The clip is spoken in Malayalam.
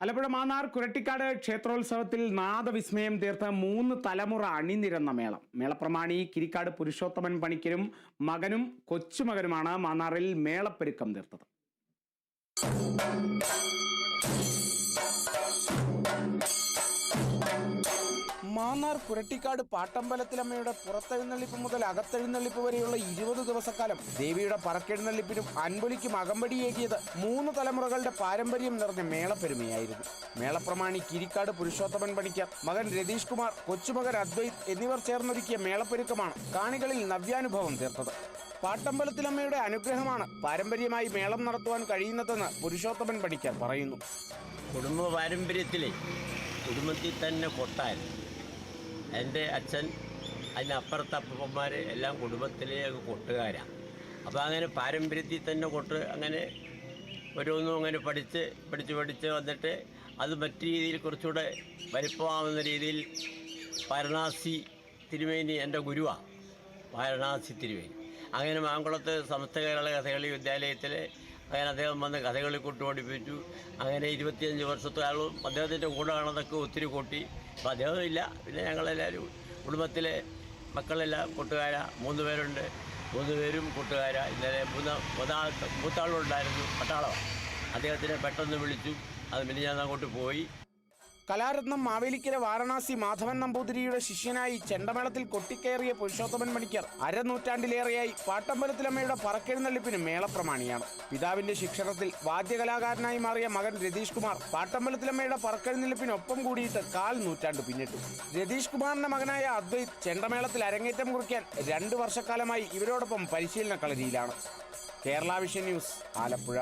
ആലപ്പുഴ മാന്നാർ കുരട്ടിക്കാട് ക്ഷേത്രോത്സവത്തിൽ നാദവിസ്മയം തീർത്ത് മൂന്ന് തലമുറ അണിനിരന്ന മേളം. മേളപ്രമാണി കിരിക്കാട് പുരുഷോത്തമൻ പണിക്കരും മകനും കൊച്ചുമകനുമാണ് മാന്നാറിൽ മേളപ്പെരുക്കം തീർത്തത്. മാന്നാർ കുരട്ടിക്കാട് പാട്ടമ്പലത്തിലമ്മയുടെ പുറത്തെഴുന്നള്ളിപ്പ് മുതൽ അകത്തെഴുന്നള്ളിപ്പ് വരെയുള്ള ഇരുപത് ദിവസക്കാലം ദേവിയുടെ പറക്കെഴുന്നള്ളിപ്പിനും അൻപൊലിക്കും അകമ്പടിയേകിയത് മൂന്ന് തലമുറകളുടെ പാരമ്പര്യം നിറഞ്ഞ മേളപ്പെരുമയായിരുന്നു. മേളപ്രമാണി കിരിക്കാട് പുരുഷോത്തമൻ പണിക്കർ മകൻ രതീഷ് കുമാർ കൊച്ചുമകൻ അദ്വൈത് എന്നിവർ ചേർന്നൊരുക്കിയ മേളപ്പെരുക്കമാണ് കാണികളിൽ നവ്യാനുഭവം തീർത്തത്. പാട്ടമ്പലത്തിലമ്മയുടെ അനുഗ്രഹമാണ് പാരമ്പര്യമായി മേളം നടത്തുവാൻ കഴിയുന്നതെന്ന് പുരുഷോത്തമൻ പണിക്കർ പറയുന്നു. കുടുംബ പാരമ്പര്യത്തിലെ കുടുംബത്തിൽ തന്നെ കൊട്ടാൻ എന്റെ അച്ഛൻ അതിനപ്പുറത്തെ അപ്പന്മാർ എല്ലാം കുടുംബത്തിലെ കൊട്ടുകാരാണ് അപ്പോൾ അങ്ങനെ പാരമ്പര്യത്തിൽ തന്നെ കൊട്ട് അങ്ങനെ ഓരോന്നും അങ്ങനെ പഠിച്ച് പഠിച്ച് പഠിച്ച് വന്നിട്ട് അത് മറ്റു രീതിയിൽ കുറച്ചുകൂടെ വലിപ്പമാവുന്ന രീതിയിൽ വാരണാസി തിരുമേനി എന്റെ ഗുരുവാണ് വാരണാസി തിരുമേനി. അങ്ങനെ മാങ്കുളത്ത് സമസ്ത കേരള കഥകളി വിദ്യാലയത്തിൽ അങ്ങനെ അദ്ദേഹം വന്ന് കഥകളി കൊട്ടു പഠിപ്പിച്ചു. അങ്ങനെ ഇരുപത്തിയഞ്ച് വർഷത്തോളം അദ്ദേഹത്തിന്റെ കൂടെ കാണുന്നതൊക്കെ ഒത്തിരി കൂട്ടി. അപ്പോൾ അദ്ദേഹം ഇല്ല. പിന്നെ ഞങ്ങളെല്ലാവരും കുടുംബത്തിലെ മക്കളെല്ലാം കൂട്ടുകാരാ. മൂന്ന് പേരുണ്ട്. മൂന്ന് പേരും കൂട്ടുകാരാ. ഇന്നലെ മൂന്ന് മൂന്നാൾ മൂത്താളുണ്ടായിരുന്നു പട്ടാളം. അദ്ദേഹത്തിനെ പെട്ടെന്ന് വിളിച്ചു. അത് പിന്നെ അങ്ങോട്ട് പോയി. കലാരത്നം മാവേലിക്കര വാരണാസി മാധവൻ നമ്പൂതിരിയുടെ ശിഷ്യനായി ചെണ്ടമേളത്തിൽ കൊട്ടിക്കയറിയ പുരുഷോത്തമൻ മണിക്കർ അരനൂറ്റാണ്ടിലേറെയായി പാട്ടമ്പലത്തിലമ്മയുടെ പറക്കെഴുന്നള്ളിപ്പിന് മേളപ്രമാണിയാണ്. പിതാവിന്റെ ശിക്ഷണത്തിൽ വാദ്യകലാകാരനായി മാറിയ മകൻ രതീഷ് കുമാർ പാട്ടമ്പലത്തിലമ്മയുടെ പറക്കെഴുന്നള്ളിപ്പിനൊപ്പം കൂടിയിട്ട് കാൽ നൂറ്റാണ്ട് പിന്നിട്ടു. രതീഷ് കുമാറിന്റെ മകനായ അദ്വൈത് ചെണ്ടമേളത്തിൽ അരങ്ങേറ്റം കുറിക്കാൻ രണ്ട് വർഷക്കാലമായി ഇവരോടൊപ്പം പരിശീലന കളരിയിലാണ് കേരള വിഷൻ ന്യൂസ് ആലപ്പുഴ.